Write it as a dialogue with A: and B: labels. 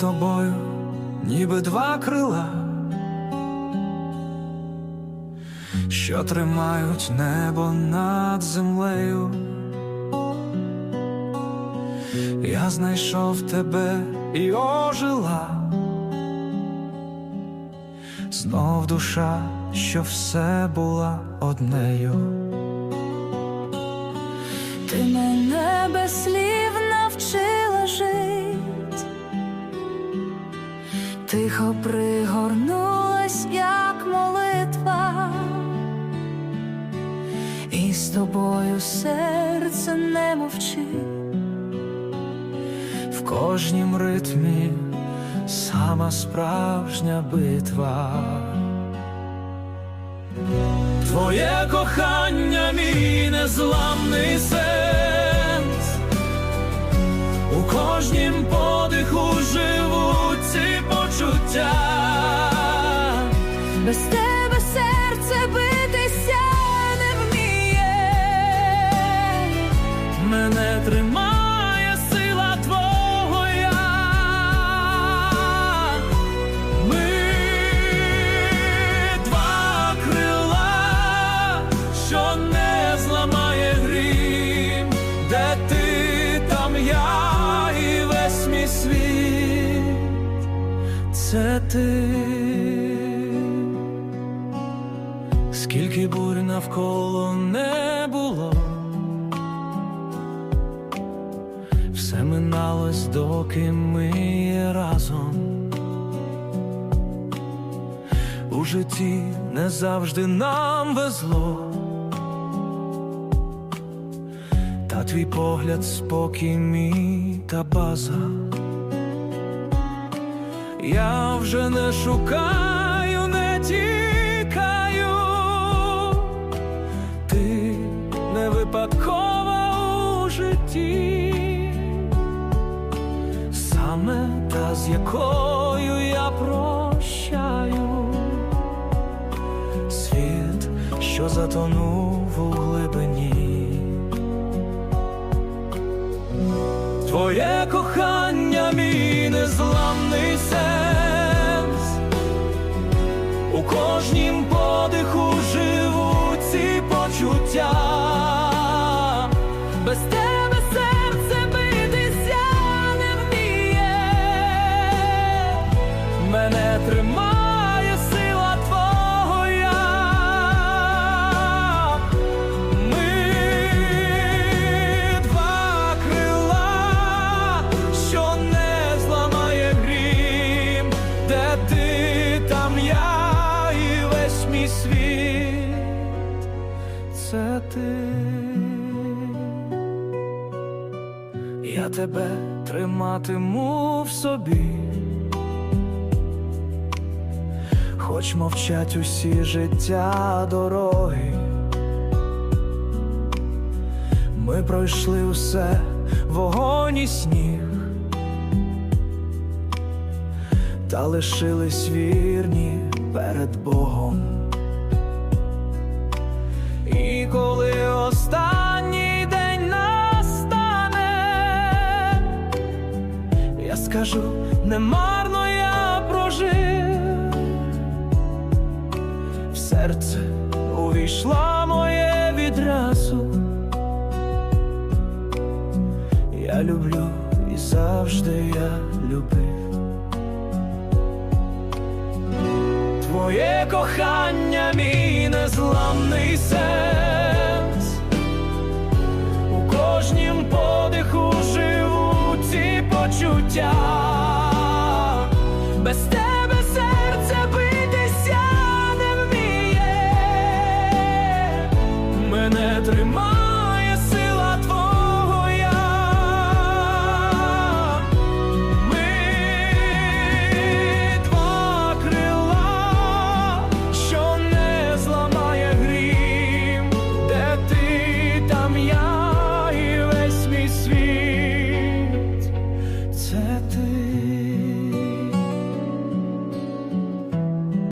A: тобою, ніби два крила, що тримають небо над землею. Я знайшов тебе і ожила. Знов душа, що все була однею.
B: Ти мене без тихо пригорнулась, як молитва, і з тобою серце не мовчить.
A: В кожнім ритмі сама справжня битва. Твоє кохання, мій незламний сенс, почуття. Це ти. Скільки бурь навколо не було. Все миналось, доки ми разом. У житті не завжди нам везло. Та твій погляд, спокій мій та база. Я вже не шукаю, не тікаю. Ти не випадкова у житті саме та, з якою я прощаю світ, що затонув у глибині. Твоє кохання, мій незламний сенс, у кожнім подиху живуть ці почуття. Світ. Це ти. Я тебе триматиму в собі, хоч мовчать усі життя дороги. Ми пройшли усе вогонь і сніг, та лишились вірні перед Богом. Скажу, немарно я прожив, в серце увійшла моє відразу. Я люблю і завжди я любив. Твоє кохання, мій незламний сенс.